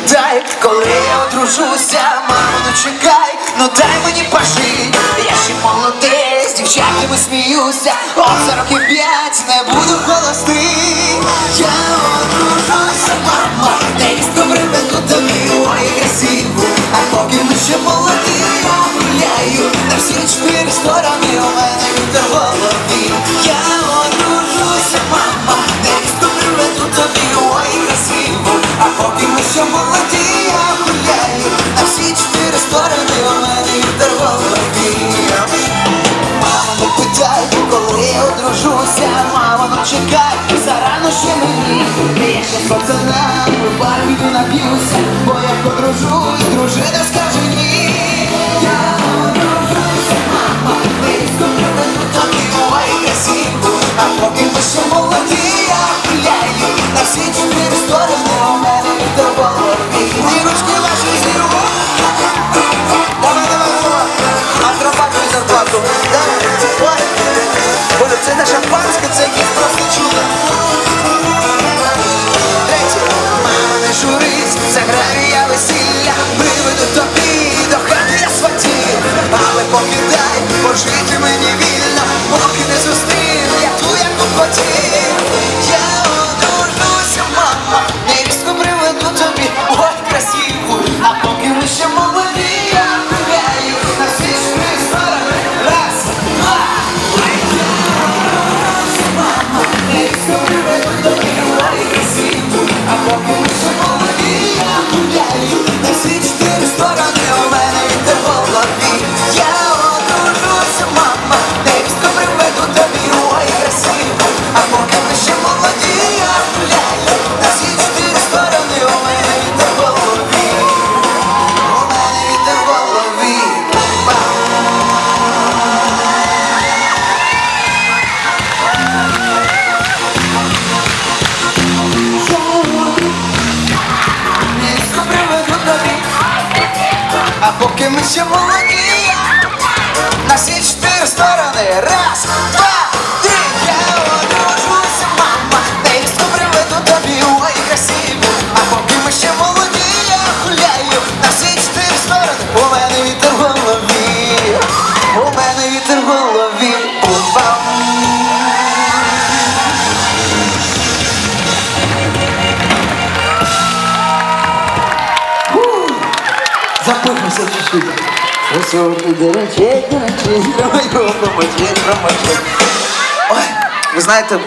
питають, коли я одружуся, мамо, ну чекай, ну дай мені пожить. Я ще молодий, з дівчатами сміюся, О, за років п'ять не буду холостий. Я чекай, зарано ще мені. Я ще з пацанами в нап'юся, бо як одружусь, дружина скаже ні. Я одружуся, мама, вирізку приведу тобі, ой, красиву, а поки ми ще молоді, я гуляю на всі чотири сторони у мене в голові. Ні ручки ваші весілля, приведу тобі до хати я сватів. Але поки дай пожити мені вільно, поки не зустрів, я ту, яку хотів. Я одружуся, мама, невістку приведу тобі, ой, красиву. А поки ми ще молоді, я гуляю на всі чотири сторони. Раз, два, три. Мама, невістку приведу тобі, ой, красиву. А поки ми ще молоді, я гуляю на всі чотири сторони. У мене йде в голові. А поки ми ще молоді, на всі чотири сторони. Раз, два, Запихнувся чуть-чуть. Дирочей, дирочей, промочить, промочить. Ой, ви знаєте,